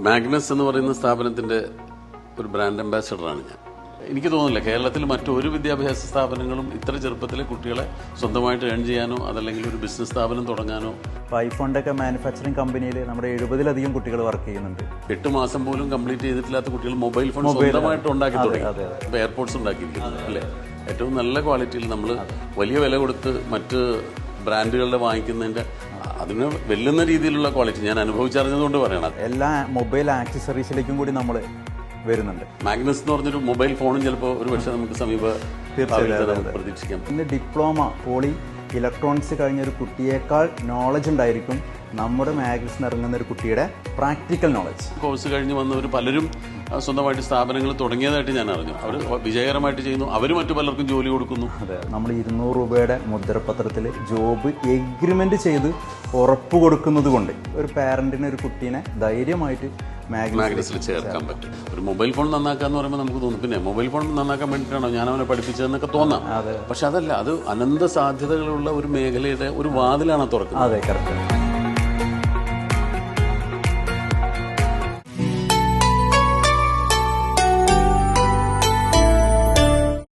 Magnus എന്ന് പറയുന്ന സ്ഥാപനത്തിന്റെ ഒരു ബ്രാൻഡ് അംബാസഡറാണ് ഞാൻ. എനിക്ക് തോന്നുന്നില്ല കേരളത്തിൽ മറ്റൊരു വിദ്യാഭ്യാസ സ്ഥാപനങ്ങളും ഇത്ര ചെറുപ്പത്തിലെ കുട്ടികളെ സ്വന്തമായിട്ട് ഏൺ ചെയ്യാനോ അതല്ലെങ്കിൽ ഒരു ബിസിനസ് സ്ഥാപനം തുടങ്ങാനോ ഐഫോണിന്റെ ഒക്കെ മാനുഫാക്ചറിങ് കമ്പനിയിൽ നമ്മുടെ എഴുപതിലധികം കുട്ടികൾ വർക്ക് ചെയ്യുന്നുണ്ട്. എട്ട് മാസം പോലും കംപ്ലീറ്റ് ചെയ്തിട്ടില്ലാത്ത കുട്ടികൾ മൊബൈൽ ഫോൺ സ്വന്തമായിട്ട് ഉണ്ടാക്കി തുടങ്ങി. എയർപോർട്സ് ഉണ്ടാക്കിയിരിക്കുന്നു അല്ലേ? ഏറ്റവും നല്ല ക്വാളിറ്റിയിൽ നമ്മൾ വലിയ വില കൊടുത്ത് മറ്റ് ബ്രാൻഡുകളുടെ വാങ്ങിക്കുന്നതിന്റെ അതിന് വെല്ലുന്ന രീതിയിലുള്ള ക്വാളിറ്റി ഞാൻ അനുഭവിച്ചറിഞ്ഞതുകൊണ്ട് പറയണം എല്ലാ മൊബൈൽ ആക്സസറീസിലേക്കും കൂടി നമ്മൾ വരുന്നുണ്ട്. മാഗ്നസ് എന്ന് പറഞ്ഞൊരു മൊബൈൽ ഫോണും ചിലപ്പോൾ ഒരു പക്ഷേ നമുക്ക് സമീപ പ്രതീക്ഷിക്കാം. ഇന്ന് ഡിപ്ലോമ പോളി ഇലക്ട്രോണിക്സ് കഴിഞ്ഞ ഒരു കുട്ടിയേക്കാൾ നോളജ് ഉണ്ടായിരിക്കും നമ്മുടെ മാഗ്നസ് ഇറങ്ങുന്ന ഒരു കുട്ടിയുടെ പ്രാക്ടിക്കൽ നോളജ് കോഴ്സ് കഴിഞ്ഞ് വന്നവർ പലരും സ്വന്തമായിട്ട് സ്ഥാപനങ്ങൾ തുടങ്ങിയതായിട്ട് ഞാൻ അറിഞ്ഞു. അവർ വിജയകരമായിട്ട് ചെയ്യുന്നു. അവർ മറ്റു പലർക്കും ജോലി കൊടുക്കുന്നു. അതെ നമ്മൾ ഇരുന്നൂറ് രൂപയുടെ മുദ്രപത്രത്തിൽ ജോബ് എഗ്രിമെന്റ് ചെയ്ത് ഉറപ്പ് കൊടുക്കുന്നത് കൊണ്ട് ഒരു പാരന്റിന് ഒരു കുട്ടീനെ ധൈര്യമായിട്ട് മാഗ്നസ് മാഗ്നസിൽ ചേർക്കാൻ പറ്റും. ഒരു മൊബൈൽ ഫോൺ നന്നാക്കാന്ന് പറയുമ്പോൾ നമുക്ക് തോന്നും. പിന്നെ മൊബൈൽ ഫോൺ നന്നാക്കാൻ വേണ്ടിയിട്ടാണോ ഞാൻ അവനെ പഠിപ്പിച്ചതെന്നൊക്കെ തോന്നാം. പക്ഷെ അതല്ല അത് അനന്ത സാധ്യതകളുള്ള ഒരു മേഖലയുടെ ഒരു വാതിലാണ് തുറക്കുന്നത്. അതെ കറക്റ്റ്